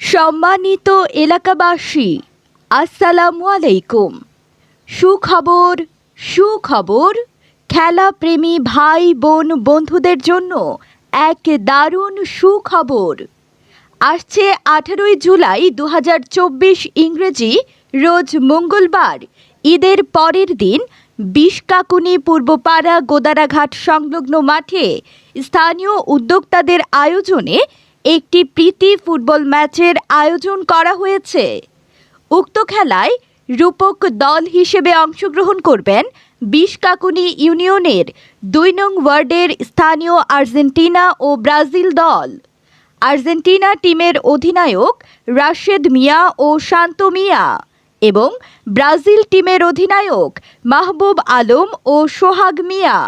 সম্মানিত এলাকাবাসী, আসসালামু আলাইকুম। সুখবর সুখবর, খেলাপ্রেমী ভাই, বোন, বন্ধুদের জন্য এক দারুণ সুখবর। আসছে আঠারোই জুলাই দু হাজার চব্বিশ ইংরেজি রোজ মঙ্গলবার, ঈদের পরের দিন বিষকাকুনি পূর্বপাড়া গোদারাঘাট সংলগ্ন মাঠে স্থানীয় উদ্যোক্তাদের আয়োজনে একটি প্রীতি ফুটবল ম্যাচের আয়োজন করা হয়েছে। উক্ত খেলায় রূপক দল হিসেবে অংশগ্রহণ করবেন বিষকাকুনি ইউনিয়নের দুই নং ওয়ার্ডের স্থানীয় আর্জেন্টিনা ও ব্রাজিল দল। আর্জেন্টিনা টিমের অধিনায়ক রাশেদ মিয়া ও শান্ত মিয়া এবং ব্রাজিল টিমের অধিনায়ক মাহবুব আলম ও সোহাগ মিয়া।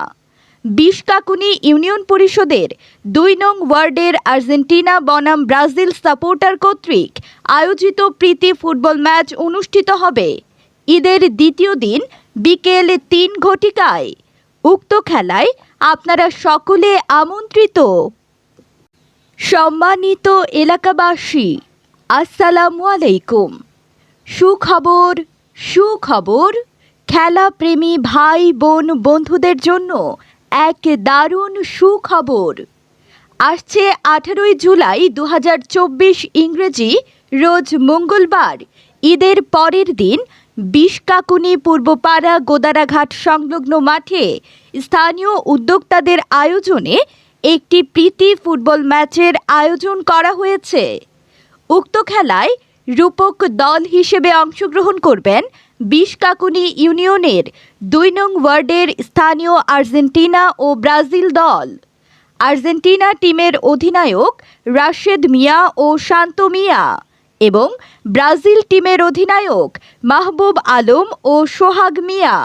বিষকাকুনি ইউনিয়ন পরিষদের দুই নং ওয়ার্ডের আর্জেন্টিনা, বনাম ব্রাজিল সাপোর্টার কর্তৃক আয়োজিত প্রীতি ফুটবল ম্যাচ অনুষ্ঠিত হবে। ঈদের দ্বিতীয় দিন বিকেল তিন ঘটিকায়। উক্ত খেলায় আপনারা সকলে আমন্ত্রিত। সম্মানিত এলাকাবাসী, আসসালামু আলাইকুম। সুখবর সুখবর খেলা প্রেমী ভাই বোন বন্ধুদের জন্য এক দারুণ সুখবর। আসছে আঠারোই জুলাই দু হাজার চব্বিশ ইংরেজি রোজ মঙ্গলবার, ঈদের পরের দিন বিষকাকুনি পূর্বপাড়া গোদারাঘাট সংলগ্ন মাঠে স্থানীয় উদ্যোক্তাদের আয়োজনে একটি প্রীতি ফুটবল ম্যাচের আয়োজন করা হয়েছে। উক্ত খেলায় রূপক দল হিসেবে অংশগ্রহণ করবেন বিষকাকুনি ইউনিয়নের দুই নং ওয়ার্ডের স্থানীয় আর্জেন্টিনা ও ব্রাজিল দল। আর্জেন্টিনা টিমের অধিনায়ক রাশেদ মিয়া ও শান্ত মিয়া এবং ব্রাজিল টিমের অধিনায়ক মাহবুব আলম ও সোহাগ মিয়া।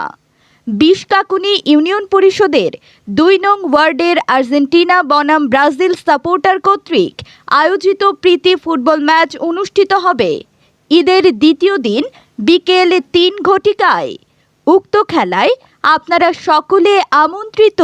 বিষকাকুনি ইউনিয়ন পরিষদের দুই নং ওয়ার্ডের আর্জেন্টিনা বনাম ব্রাজিল সাপোর্টার কর্তৃক আয়োজিত প্রীতি ফুটবল ম্যাচ অনুষ্ঠিত হবে। ঈদের দ্বিতীয় দিন বিকেল তিন ঘটিকায়। উক্ত খেলায় আপনারা সকলে আমন্ত্রিত।